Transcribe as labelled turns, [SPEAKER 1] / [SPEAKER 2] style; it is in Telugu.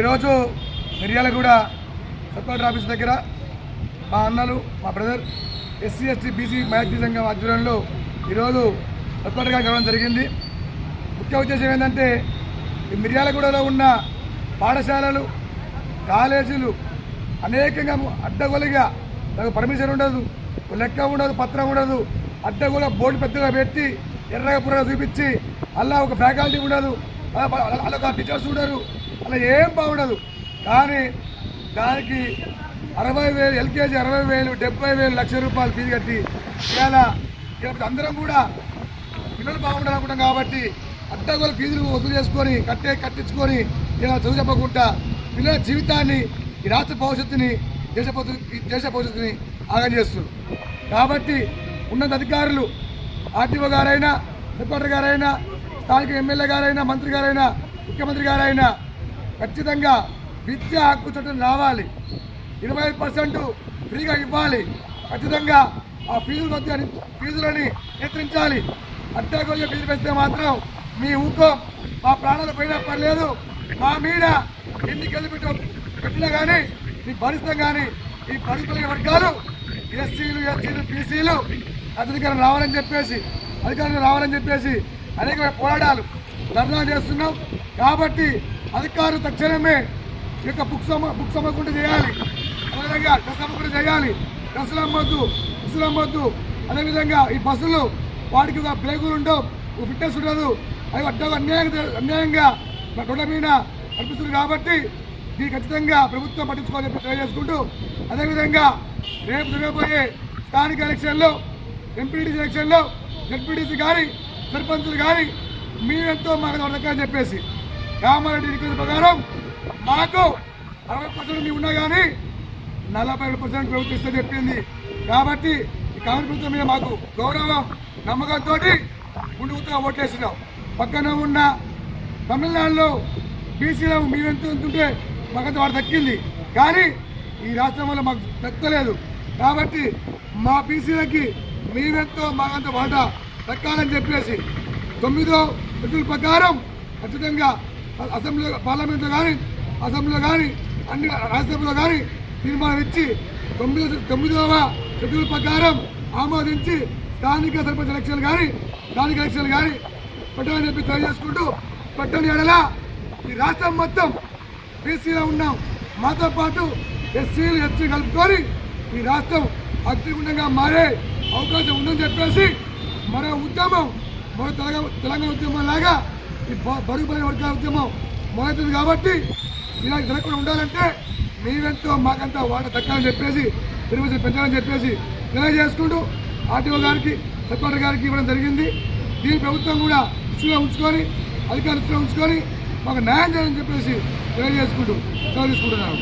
[SPEAKER 1] ఈరోజు మిర్యాలగూడ సబ్ కలెక్టర్ ఆఫీస్ దగ్గర మా అన్నలు మా brother SC ST BC minority సంఘం ఆధ్వర్యంలో ఈరోజు సబ్ కలెక్టర్ జరిగింది. ముఖ్య ఉద్దేశం ఏంటంటే ఈ మిర్యాలగూడలో ఉన్న పాఠశాలలు కాలేజీలు అనేకంగా అడ్డగోలుగా నాకు పర్మిషన్ ఉండదు లెక్క ఉండదు పత్రం ఉండదు. అడ్డగోల బోర్డు పెద్దగా పెట్టి ఎర్రగా పుర్రగా చూపించి అలా ఒక ఫ్యాకల్టీ ఉండదు. అలా అలా ఒక టీచర్స్ ఉండరు. అలా ఏం బాగుండదు. కానీ దానికి అరవై వేలు ఎల్కేజీ అరవై వేలు డెబ్బై వేలు లక్ష రూపాయలు ఫీజు కట్టి ఇలా అందరం కూడా పిల్లలు బాగుండాలనుకుంటాం కాబట్టి అడ్డగోలు ఫీజులు వసూలు చేసుకొని కట్టే కట్టించుకొని ఇలా చదువు చెప్పకుండా పిల్లల జీవితాన్ని ఈ రాష్ట్ర భవిష్యత్తుని దేశ దేశ భవిష్యత్తుని ఆగం చేస్తున్నారు కాబట్టి ఉన్నత అధికారులు ఆర్టీఓ గారైనా సెక్రటరీ గారైనా స్థానిక ఎమ్మెల్యే గారైనా మంత్రి గారైనా ముఖ్యమంత్రి గారైనా ఖచ్చితంగా విద్యా హక్కు చట్టం రావాలి. ఇరవై పర్సెంట్ ఫ్రీగా ఇవ్వాలి. ఖచ్చితంగా ఆ ఫీజులు మధ్య ఫీజులని నియంత్రించాలి. అడ్డగోలుగా ఫీజులు పెంచితే మాత్రం మీ ఊకం మా ప్రాణాలు పోయినా పర్లేదు. మా మీద ఎన్ని కేసులు పెట్ట పెట్టినా కానీ మీ భరిస్తాం కానీ ఈ బడుగుల వర్గాలు ఎస్సీలు ఎస్సీలు బీసీలు అధికారం రావాలని చెప్పేసి అధికారులు రావాలని చెప్పేసి అనేక పోరాటాలు ధర్నా చేస్తున్నాం. కాబట్టి అధికారులు తక్షణమే ఈ యొక్క బుక్ సమ బుక్ సమకుండా చేయాలి. అదేవిధంగా డ్రెస్ అమ్మకుండా చేయాలి. డ్రెస్సులు అమ్మొద్దు బస్సులు అమ్మొద్దు. అదేవిధంగా ఈ బస్సులు వాడికి ఒక బ్రేకులు ఉండవు ఒక ఫిట్నెస్ ఉండదు. అవి అడ్డగా అన్యాయంగా అన్యాయంగా మా రోడ్ల మీద నడిపిస్తుంది కాబట్టి దీన్ని ఖచ్చితంగా ప్రభుత్వం పట్టించుకోవాలని చెప్పి తెలియజేసుకుంటూ అదేవిధంగా రేపు జరగబోయే స్థానిక ఎలక్షన్లో ఎంపీటీసీ ఎలక్షన్లో జడ్పీటీసీ కానీ సర్పంచులు కానీ మీరెంతో మాకు దొరకని చెప్పేసి కామారెడ్డి రిక్వెస్ట్ ప్రకారం మాకు అరవై పర్సెంట్ మేము ఉన్నా కానీ నలభై ఏడు పర్సెంట్ ప్రభుత్వం ఇస్తే చెప్పింది. కాబట్టి ఈ కాంగ్రెస్ ప్రభుత్వం మీద మాకు గౌరవం నమ్మకంతో ముందుగా ఓట్లేసినాం పక్కన ఉన్న తమిళనాడులో బీసీలో మీరెంత ఉంటుంటే మాకంత వాడు దక్కింది. కానీ ఈ రాష్ట్రం వల్ల మాకు దక్కలేదు. కాబట్టి మా బీసీలకి మీరెంతో మాకంత వాటా దక్కాలని చెప్పేసి తొమ్మిదో షెడ్యూల్ ప్రకారం ఖచ్చితంగా అసెంబ్లీ పార్లమెంట్లో కానీ అసెంబ్లీలో కానీ అన్ని రాజ్యసభలో కానీ తీర్మానం ఇచ్చి తొమ్మిది తొమ్మిదవ షెడ్యూల్ ప్రకారం ఆమోదించి స్థానిక సర్పంచ్ ఎలక్షన్లు కానీ స్థానిక ఎలక్షన్లు కానీ పెట్టాలని చెప్పి తెలియజేసుకుంటూ పెట్టని ఎడల ఈ రాష్ట్రం మొత్తం బీసీలో ఉన్నాం మాతో పాటు ఎస్సీలు ఎస్సీ కలుపుకొని ఈ రాష్ట్రం అగ్నిగుండంగా మారే అవకాశం ఉందని చెప్పేసి మరో ఉద్యమం మరో తెలంగాణ తెలంగాణ ఉద్యమం లాగా ఈ బ- బలైన వర్గాల ఉద్యమం మొదలవుతుంది కాబట్టి ఇలా జరగకుండా ఉండాలంటే మీరెంతో మాకంతా వాట దక్కాలని చెప్పేసి తిరుమతి పెంచాలని చెప్పేసి తెలియజేసుకుంటూ ఆర్టీఓ గారికి సర్పంచ్ గారికి ఇవ్వడం జరిగింది. దీని ప్రభుత్వం కూడా దృష్టిలో ఉంచుకొని అధికారులు దృష్టిలో ఉంచుకొని మాకు న్యాయం చేయాలని చెప్పేసి తెలియజేసుకుంటూ సెలవు తీసుకుంటున్నాను.